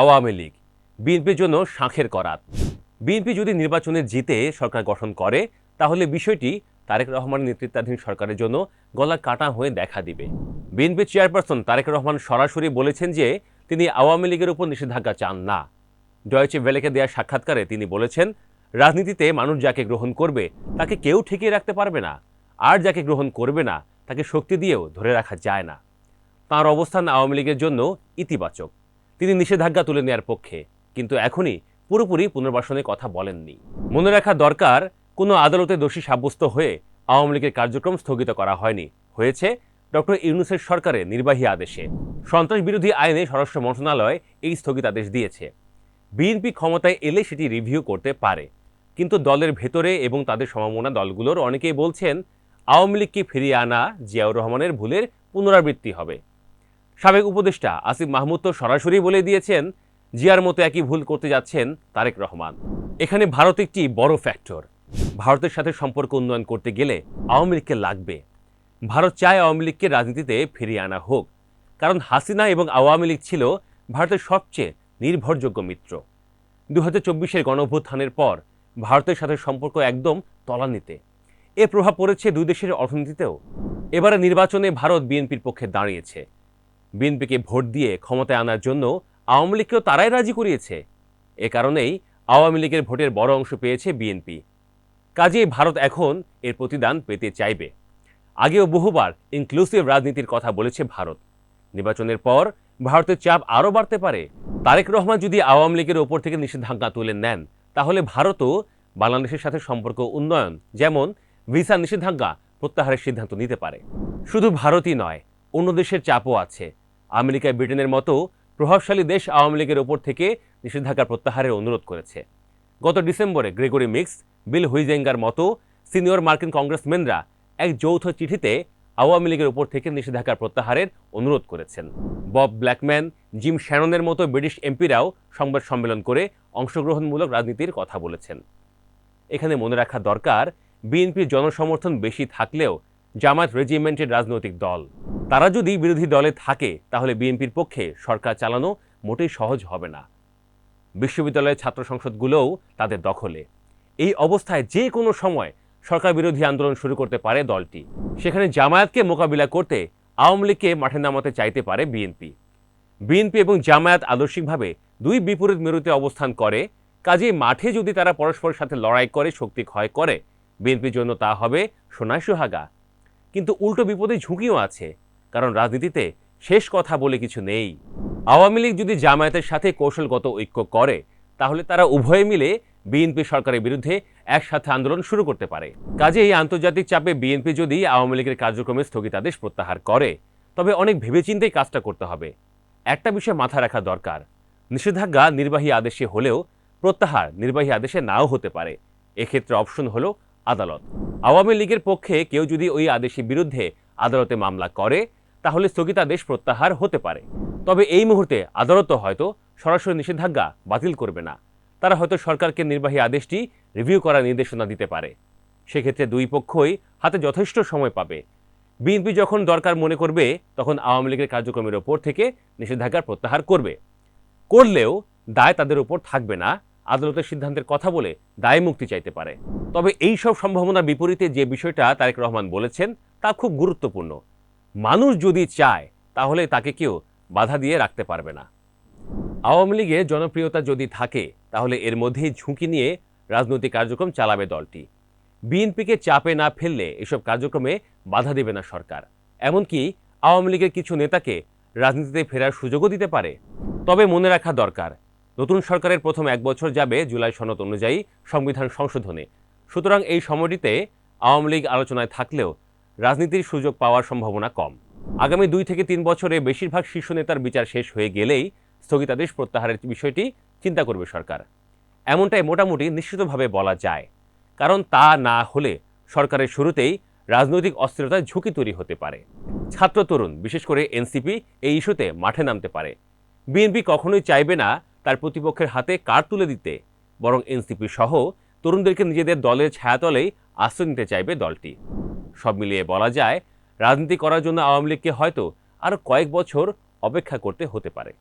আওয়ামী লীগ। বিএনপির জন্য শাঁখের করাত। বিএনপি যদি নির্বাচনে জিতে সরকার গঠন করে, তাহলে বিষয়টি তারেক রহমানের নেতৃত্বাধীন সরকারের জন্য গলা কাটা হয়ে দেখা দিবে। বিএনপি চেয়ারপারসন তারেক রহমান সরাসরি বলেছেন যে, তিনি আওয়ামী লীগের উপর নিষেধাজ্ঞা চান না। ডয়েচে ভেলেকে দেওয়া সাক্ষাৎকারে তিনি বলেছেন, রাজনীতিতে মানুষ যাকে গ্রহণ করবে, তাকে কেউ ঠেকিয়ে রাখতে পারবে না। আর যাকে গ্রহণ করবে না, তাকে শক্তি দিয়েও ধরে রাখা যায় না। তাঁর অবস্থান আওয়ামী লীগের জন্য ইতিবাচক। তিনি নিষেধাজ্ঞা তুলে নেয়ার পক্ষে, কিন্তু এখনই পুরোপুরি পুনর্বাসনের কথা বলেননি। মনে রাখা দরকার, কোনো আদালতে দোষী সাব্যস্ত হয়ে আওয়ামী লীগের কার্যক্রম স্থগিত করা হয়নি। হয়েছে ডক্টর ইউনুসের সরকারের নির্বাহী আদেশে। সন্ত্রাস বিরোধী আইনে স্বরাষ্ট্র মন্ত্রণালয় এই স্থগিতাদেশ দিয়েছে। বিএনপি ক্ষমতায় এলে সেটি রিভিউ করতে পারে। কিন্তু দলের ভেতরে এবং তাদের সমমনা দলগুলোর অনেকেই বলছেন, আওয়ামী লীগকে ফিরিয়ে আনা জিয়াউর রহমানের ভুলের পুনরাবৃত্তি হবে। সাবেক উপদেষ্টা আসিফ মাহমুদ তো সরাসরি বলে দিয়েছেন, জিয়ার মতো একই ভুল করতে যাচ্ছেন তারেক রহমান। এখানে ভারত একটি বড় ফ্যাক্টর ভারতের সাথে সম্পর্ক উন্নয়ন করতে গেলে আওয়ামী লীগকে লাগবে। ভারত চায় আওয়ামী লীগকে রাজনীতিতে ফিরিয়ে আনা হোক। কারণ হাসিনা এবং আওয়ামী লীগ ছিল ভারতের সবচেয়ে নির্ভরযোগ্য মিত্র। দু হাজার চব্বিশের গণঅভ্যুত্থানের পর ভারতের সাথে সম্পর্ক একদম তলানিতে। এ প্রভাব পড়েছে দুই দেশের অর্থনীতিতেও। এবারে নির্বাচনে ভারত বিএনপির পক্ষে দাঁড়িয়েছে। বিএনপিকে ভোট দিয়ে ক্ষমতায় আনার জন্য আওয়ামী লীগকেও তারাই রাজি করিয়েছে। এ কারণেই আওয়ামী লীগের ভোটের বড় অংশ পেয়েছে বিএনপি। কাজেই ভারত এখন এর প্রতিদান পেতে চাইবে। আগেও বহুবার ইনক্লুসিভ রাজনীতির কথা বলেছে ভারত। নির্বাচনের পর ভারতের চাপ আরও বাড়তে পারে। তারেক রহমান যদি আওয়ামী লীগের ওপর থেকে নিষেধাজ্ঞা তুলে নেন, তাহলে ভারতও বাংলাদেশের সাথে সম্পর্ক উন্নয়ন, যেমন ভিসা নিষেধাজ্ঞা প্রত্যাহারের সিদ্ধান্ত নিতে পারে। শুধু ভারতই নয়, অন্য দেশের চাপও আছে। আমেরিকা ব্রিটেনের মতো প্রভাবশালী দেশ আওয়ামী লীগের ওপর থেকে নিষেধাজ্ঞা প্রত্যাহারের অনুরোধ করেছে। গত ডিসেম্বরে গ্রেগরি মিক্স, বিল হুইজেঙ্গার মতো সিনিয়র মার্কিন কংগ্রেসম্যানরা এক যৌথ চিঠিতে আওয়ামী লীগের উপর থেকে নিষেধাজ্ঞা প্রত্যাহারের অনুরোধ করেছেন। বব ব্ল্যাকম্যান, জিম শ্যাননের মতো ব্রিটিশ এমপিরাও সংবাদ সম্মেলন করে অংশগ্রহণমূলক রাজনীতির কথা বলেছেন। এখানে মনে রাখা দরকার, বিএনপির জনসমর্থন বেশি থাকলেও জামায়াত রেজিমেন্টের রাজনৈতিক দল। তারা যদি বিরোধী দলে থাকে, তাহলে বিএনপির পক্ষে সরকার চালানো মোটেই সহজ হবে না। বিশ্ববিদ্যালয়ের ছাত্র সংসদগুলোও তাদের দখলে। এই অবস্থায় যে কোনো সময় সরকার বিরোধী আন্দোলন শুরু করতে পারে দলটি। সেখানে জামায়াতকে মোকাবিলা করতে আওয়ামী লীগকে মাঠে নামাতে চাইতে পারে বিএনপি। বিএনপি এবং জামায়াত আদর্শিকভাবে দুই বিপরীত মেরুতে অবস্থান করে। কাজেই মাঠে যদি তারা পরস্পরের সাথে লড়াই করে, শক্তি ক্ষয় করে, বিএনপির জন্য তা হবে সোনায় সোহাগা। কিন্তু উল্টো বিপদে ঝুঁকিও আছে, কারণ রাজনীতিতে শেষ কথা বলে কিছু নেই। আওয়ামী লীগ যদি জামায়াতের সাথে কৌশলগত ঐক্য করে, তাহলে তারা উভয়ে মিলে বিএনপি সরকারের বিরুদ্ধে একসাথে আন্দোলন শুরু করতে পারে। কাজে এই আন্তর্জাতিক চাপে বিএনপি যদি আওয়ামী লীগের কার্যক্রমে স্থগিতাদেশ প্রত্যাহার করে, তবে অনেক ভেবেচিন্তেই কাজটা করতে হবে। একটা বিষয় মাথায় রাখা দরকার, নিষেধাজ্ঞা নির্বাহী আদেশে হলেও প্রত্যাহার নির্বাহী আদেশে নাও হতে পারে। এক্ষেত্রে অপশন হলো আদালত। আওয়ামী লীগের পক্ষে কেউ যদি ওই আদেশের বিরুদ্ধে আদালতে মামলা করে, তাহলে স্থগিতাদেশ প্রত্যাহার হতে পারে। তবে এই মুহূর্তে আদালত হয়তো সরাসরি নিষেধাজ্ঞা বাতিল করবে না। তারা হয়তো সরকারকে নির্বাহী আদেশটি রিভিউ করার নির্দেশনা দিতে পারে। সেক্ষেত্রে দুই পক্ষই হাতে যথেষ্ট সময় পাবে। বিএনপি যখন দরকার মনে করবে, তখন আওয়ামী লীগের কার্যক্রমের ওপর থেকে নিষেধাজ্ঞা প্রত্যাহার করবে। করলেও দায় তাদের উপর থাকবে না। আদালতের সিদ্ধান্তের কথা বলে দায় মুক্তি চাইতে পারে। তবে এই সব সম্ভাবনার বিপরীতে যে বিষয়টা তারেক রহমান বলেছেন, তা খুব গুরুত্বপূর্ণ। মানুষ যদি চায়, তাহলে তাকে কেউ বাধা দিয়ে রাখতে পারবে না। আওয়ামী লীগে জনপ্রিয়তা যদি থাকে, তাহলে এর মধ্যেই ঝুঁকি নিয়ে রাজনৈতিক কার্যক্রম চালাবে দলটি। বিএনপিকে চাপে না ফেললে এসব কার্যক্রমে বাধা দেবে না সরকার। এমনকি আওয়ামী লীগের কিছু নেতাকে রাজনীতিতে ফেরার সুযোগও দিতে পারে। তবে মনে রাখা দরকার নতুন সরকারের প্রথম এক বছর যাবে জুলাই সনদ অনুযায়ী সংবিধান সংশোধনে। সুতরাং এই সময়টিতে আওয়ামী লীগ আলোচনায় থাকলেও রাজনীতির সুযোগ পাওয়ার সম্ভাবনা কম। আগামী দুই থেকে তিন বছরে বেশিরভাগ শীর্ষ নেতার বিচার শেষ হয়ে গেলেই স্থগিতাদেশ প্রত্যাহারের বিষয়টি চিন্তা করবে সরকার। এমনটাই মোটামুটি নিশ্চিতভাবে বলা যায়। কারণ তা না হলে সরকারের শুরুতেই রাজনৈতিক অস্থিরতার ঝুঁকি তৈরি হতে পারে। ছাত্র তরুণ, বিশেষ করে এনসিপি, এই ইস্যুতে মাঠে নামতে পারে। বিএনপি কখনোই চাইবে না তার প্রতিপক্ষের হাতে কার তুলে দিতে? বরং এনসিপি সহ তরুণদেরকে নিজেদের দলের ছায়াতলেই আশ্রয় নিতে চাইবে দলটি। সব মিলিয়ে বলা যায়, রাজনীতি করার জন্য আওয়ামী লীগকে হয়তো আরও কয়েক বছর অপেক্ষা করতে হতে পারে।